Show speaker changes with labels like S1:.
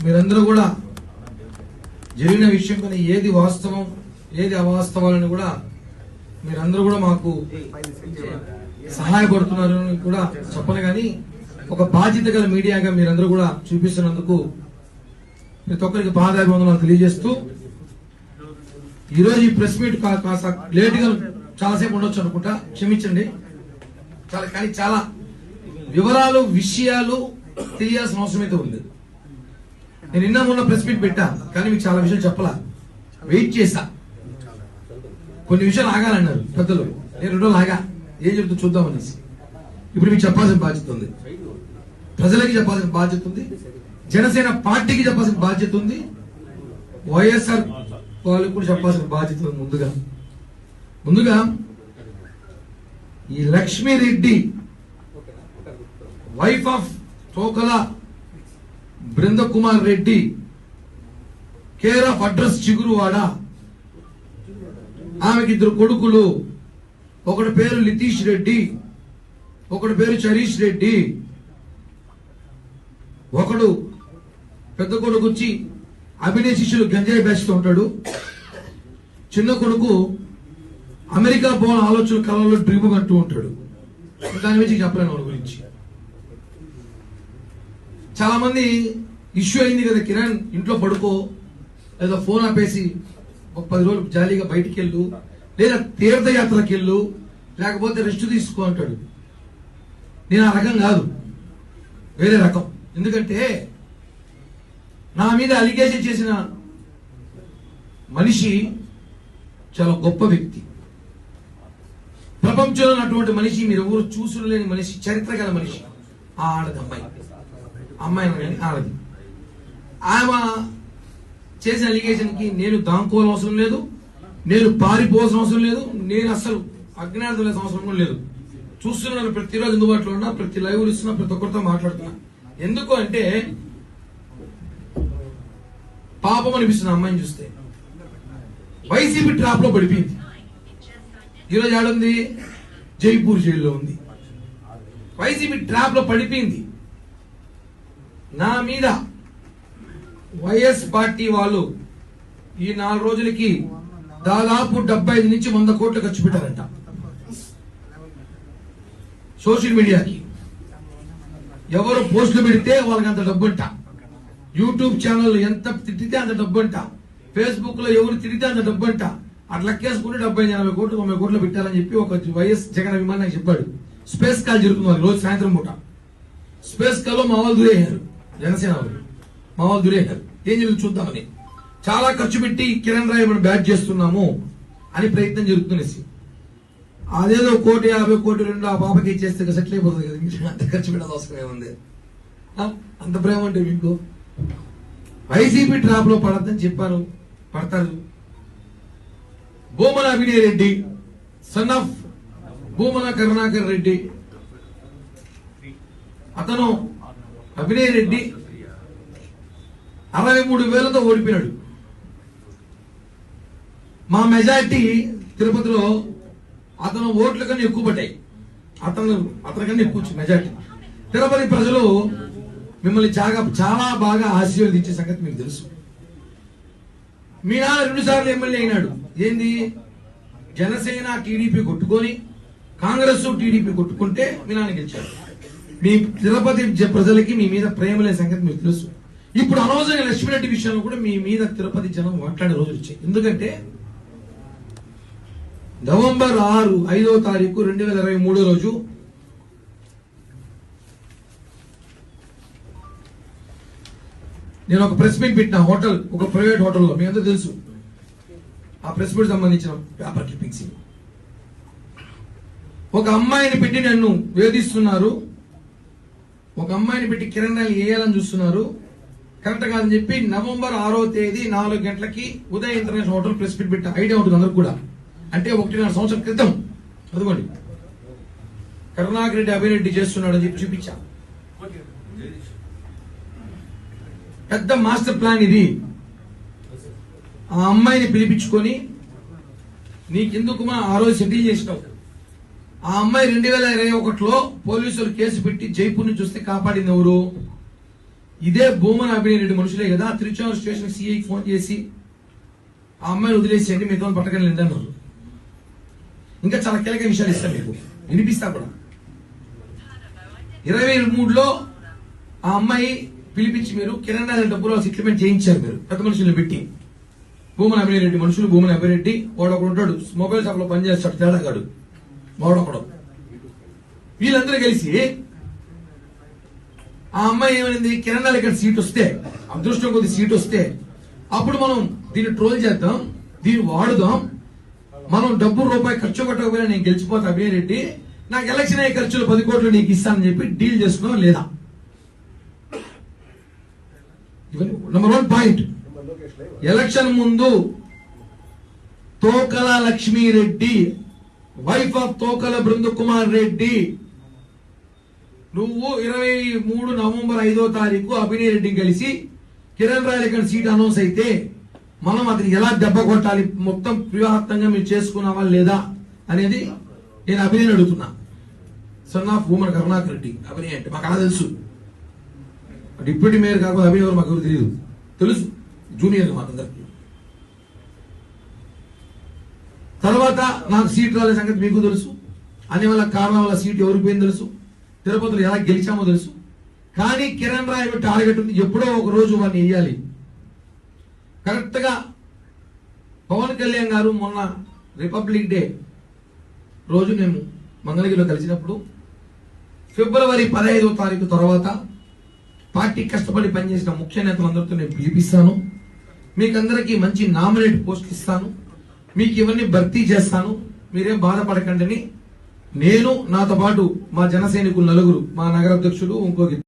S1: మీరందరూ కూడా జరిగిన విషయం పైన ఏది వాస్తవం ఏది అవాస్తవాలని కూడా మీరందరూ కూడా మాకు సహాయపడుతున్నారు అని కూడా చెప్పను కానీ ఒక బాధ్యత గల మీడియాగా మీరందరూ కూడా చూపిస్తున్నందుకు ప్రతి ఒక్కరికి పాదాభివందనాలు తెలియజేస్తూ ఈరోజు ఈ ప్రెస్ మీట్ కాస్త లేట్గా చాలాసేపు ఉండొచ్చు అనుకుంటా. క్షమించండి. చాలా కానీ చాలా వివరాలు విషయాలు తెలియాల్సిన అవసరం అయితే ఉంది. నేను నిన్న మొన్న ప్రెస్ మీట్ పెట్టా కానీ మీకు చాలా విషయాలు చెప్పలా. వెయిట్ చేశా కొన్ని విషయాలు ఆగాలన్నారు పెద్దలు. నేను రెండు రోజులు ఆగా. ఏం చెప్తుందో చూద్దాం అనేసి. ఇప్పుడు మీకు చెప్పాల్సిన బాధ్యత ఉంది. ప్రజలకి చెప్పాల్సిన బాధ్యత ఉంది. జనసేన పార్టీకి చెప్పాల్సిన బాధ్యత ఉంది. వైఎస్ఆర్ వాళ్ళకి కూడా చెప్పాల్సిన బాధ్యత ఉంది ముందుగా. ముందుగా ఈ Lakshmi Reddy wife of Tokala Brindakumar Reddy care of address Chiguruvada. ఆమెకి ఇద్దరు కొడుకులు. ఒకటి పేరు లితీష్ రెడ్డి ఒకటి పేరు చరీష్ రెడ్డి. ఒకడు పెద్ద కొడుకు వచ్చి అభినయ శిష్యులు గంజాయి బేస్తూ ఉంటాడు. చిన్న కొడుకు అమెరికా పోవాలని ఆలోచన కళలో డ్రీమ్ అంటూ ఉంటాడు. దాని గురించి చెప్పలేను వాళ్ళ గురించి. చాలా మంది ఇష్యూ అయింది కదా కిరణ్ ఇంట్లో పడుకో లేదా ఫోన్ ఆపేసి ఒక పది రోజులు జాలీగా బయటికి వెళ్ళు లేదా తీర్థయాత్రకి వెళ్ళు లేకపోతే రెస్ట్ తీసుకో అంటాడు. నేను ఆ రకం కాదు. వేరే రకం. ఎందుకంటే నా మీద అలిగేషన్ చేసిన మనిషి చాలా గొప్ప వ్యక్తి. ప్రపంచంలో ఉన్నటువంటి మనిషి మీరు ఎవరు చూసులేని మనిషి చరిత్ర గల మనిషి. ఆ ఆడది అమ్మాయి అమ్మాయి కానీ ఆడది. ఆమె చేసిన అలిగేషన్కి నేను దాంకోవాల్సిన అవసరం లేదు నేను పారిపోవాల్సిన అవసరం లేదు నేను అసలు అజ్ఞానం లేని అవసరం కూడా లేదు. చూస్తున్నాను ప్రతిరోజు అందుబాటులో ఉన్నా ప్రతి లైవ్ ఇస్తున్నా ప్రతి ఒక్కరితో మాట్లాడుతున్నా. ఎందుకు అంటే పాపం అనిపిస్తుంది అమ్మాయిని చూస్తే. వైసీపీ ట్రాప్లో పడిపోయింది. ఈరోజు ఆడుంది జైపూర్ జైల్లో ఉంది. వైసీపీ ట్రాప్లో పడిపోయింది. నా మీద వైఎస్ పార్టీ వాళ్ళు ఈ నాలుగు రోజులకి దాదాపు డెబ్బై ఐదు నుంచి వంద కోట్లు ఖర్చు పెట్టారంట. సోషల్ మీడియాకి. ఎవరు పోస్టులు పెడితే వాళ్ళకి అంత డబ్బుంట. యూట్యూబ్ ఛానల్ ఎంత తిట్టితే అంత డబ్బుంట. ఫేస్బుక్లో ఎవరు తిరిగితే అంత డబ్బుంట. అట్లా లెక్కేసుకుంటే డెబ్బై ఐదు ఎనభై కోట్లు తొంభై కోట్లు పెట్టాలని చెప్పి ఒక వైఎస్ జగన్ అభిమాని నాకు చెప్పాడు. స్పేస్ కాల్ జరుగుతుంది రోజు సాయంత్రం పూట. స్పేస్ కాల్లో మా వాళ్ళు దురేయారు జనసేన వాళ్ళు. మా వాళ్ళు ఏం జరుగుతుంది చూద్దామని. చాలా ఖర్చు పెట్టి కిరణ్ రాయ్ మనం బ్యాట్ చేస్తున్నాము అని ప్రయత్నం జరుగుతున్నసి అదేదో కోటి యాభై కోటి రెండు ఆ పాపకి ఇచ్చేస్తే సెటిల్ అయిపోతుంది కదా. అంత ఖర్చు పెట్టాల్సిన అవసరం ఏముంది? అంత ప్రేమ అంటే మీకు? వైసీపీ ట్రాప్లో పడద్దని చెప్పారు. పడతారు. Bhumana Abhinay Reddy son of Bhumana Karunakar Reddy. అతను అభినయ్ రెడ్డి. అరవై మూడు వేలతో ఓడిపోయాడు మా మెజార్టీ తిరుపతిలో అతను ఓట్ల కన్నా ఎక్కువ పడ్డాయి. అతను అతని కన్నా ఎక్కువ మెజార్టీ. తిరుపతి ప్రజలు మిమ్మల్ని చాలా చాలా బాగా ఆశీర్వదించే సంగతి మీకు తెలుసు. మీ నాన్న రెండు సార్లు ఎమ్మెల్యే అయినాడు. ఏంది? జనసేన టీడీపీ కొట్టుకొని కాంగ్రెస్ టీడీపీ కొట్టుకుంటే వినాన్ని గెలిచారు. మీ తిరుపతి ప్రజలకి మీ మీద ప్రేమ లేని సంగతి మీకు తెలుసు. ఇప్పుడు అనవసరంగా లక్ష్మీరెడ్డి విషయంలో కూడా మీ మీద తిరుపతి జనం మాట్లాడే రోజులు వచ్చాయి. ఎందుకంటే నవంబర్ ఆరు ఐదవ తారీఖు రెండు వేల ఇరవై మూడో రోజు నేను ఒక ప్రెస్ మీట్ పెట్టిన హోటల్ ఒక ప్రైవేట్ హోటల్లో మీ అందరూ తెలుసు. ఆ ప్రెస్ మీట్ సంబంధించిన పేపర్ క్లిప్పింగ్స్ ఇవి. ఒక అమ్మాయిని పెట్టి నన్ను వేధిస్తున్నారు. ఒక అమ్మాయిని పెట్టి కిరణాలు వేయాలని చూస్తున్నారు. కరెక్ట్ కాదని చెప్పి నవంబర్ ఆరో తేదీ నాలుగు గంటలకి Udaya international hotel press meet పెట్టిన ఐడియా ఉంటుంది అందరికి కూడా. అంటే ఒకటిన్నర సంవత్సరం క్రితం. అదిగోండి. కరుణాకర్ రెడ్డి అభివృద్ధి చేస్తున్నాడు అని చెప్పి చూపించా. పెద్ద మాస్టర్ ప్లాన్ ఇది. ఆ అమ్మాయిని పిలిపించుకొని నీకెందుకు మా ఆ రోజు సెటిల్ చేసినావు? ఆ అమ్మాయి రెండు వేల ఇరవై ఒకటిలో పోలీసులు కేసు పెట్టి జైపూర్ నుంచి వస్తే కాపాడింది ఎవరు? ఇదే భూమన అభినయ మనుషులే కదా. తిరుచానూరు స్టేషన్ సిఐకి ఫోన్ చేసి ఆ అమ్మాయిని వదిలేసేయండి మీతో పట్టకం అన్నారు ఇంకా చాలా కీలక విషయాలు ఇస్తాను మీకు. వినిపిస్తా కూడా. ఇరవై మూడులో ఆ అమ్మాయి పిలిపించి మీరు కిరణ్ డబ్బులో డబ్బులు సెటిల్మెంట్ చేయించారు మీరు. పెద్ద మనుషులు పెట్టి. భూమన అభినయరెడ్డి మనుషులు భూమన అభిరెడ్డి వాడు ఒకడు ఉంటాడు మొబైల్ షాప్లో పనిచేస్తాడు తేడాగాడు. వాడొకడు. వీళ్ళందరూ కలిసి ఆ అమ్మాయి ఏమైంది కిరణాలు ఇక్కడ సీట్ వస్తే అదృష్టం కొద్ది సీట్ వస్తే అప్పుడు మనం దీన్ని ట్రోల్ చేద్దాం దీన్ని వాడుదాం. మనం డబ్బు రూపాయి ఖర్చు పెట్టకపోయినా నేను గెలిచిపోతా అభినయ్ రెడ్డి. నాకు ఎలక్షన్ అయ్యే ఖర్చులు పది కోట్లు నీకు ఇస్తానని చెప్పి డీల్ చేసుకున్నాం లేదా? నెంబర్ వన్ పాయింట్ ఎలక్షన్ ముందు తోకల లక్ష్మీరెడ్డి వైఫ్ ఆఫ్ తోకల బృందకుమార్ రెడ్డి. నువ్వు ఇరవై మూడు నవంబర్ ఐదో తారీఖు అభినయ్ రెడ్డిని కలిసి కిరణ్ రాయలకర్ సీట్ అనౌన్స్ అయితే మనం అతనికి ఎలా దెబ్బ కొట్టాలి? మొత్తం వ్యూహాత్మకంగా మీరు చేసుకున్నావా లేదా అనేది నేను అభినయ్ అడుగుతున్నా. సన్ ఆఫ్ ఉమన్ కరుణాకర్ రెడ్డి అభినయ్ అంటే మాకు అలా తెలుసు. డిప్యూటీ మేయర్ కాకపోతే అభినయ్ ఎవరు మాకు తెలియదు. తెలుసు. జూనియర్ మాకందరికి తర్వాత నాకు సీట్ రాలే సంగతి మీకు తెలుసు. అని వల్ల కారణం వల్ల సీట్ ఎవరికి పోయింది తెలుసు. తిరుపతిలో ఎలా గెలిచామో తెలుసు. కానీ కిరణ్ రాయ్ టార్గెట్ ఉంది ఎప్పుడో ఒక రోజు వాడిని వేయాలి కరెక్ట్గా పవన్ కళ్యాణ్ గారు మొన్న రిపబ్లిక్ డే రోజు మేము మంగళగిరిలో కలిసినప్పుడు ఫిబ్రవరి పదహైదో తారీఖు తర్వాత పార్టీ కష్టపడి పనిచేసిన ముఖ్య నేతలందరితో నేను పిలిపిస్తాను. మీకందరికీ మంచి నామినేట్ పోస్ట్ ఇస్తాను. మీకు ఇవన్నీ భర్తీ చేస్తాను. మీరేం బాధపడకండి అని నేను నాతో పాటు మా జన సైనికులు నలుగురు మా నగరాధ్యక్షుడు ఇంకో ఇంకొక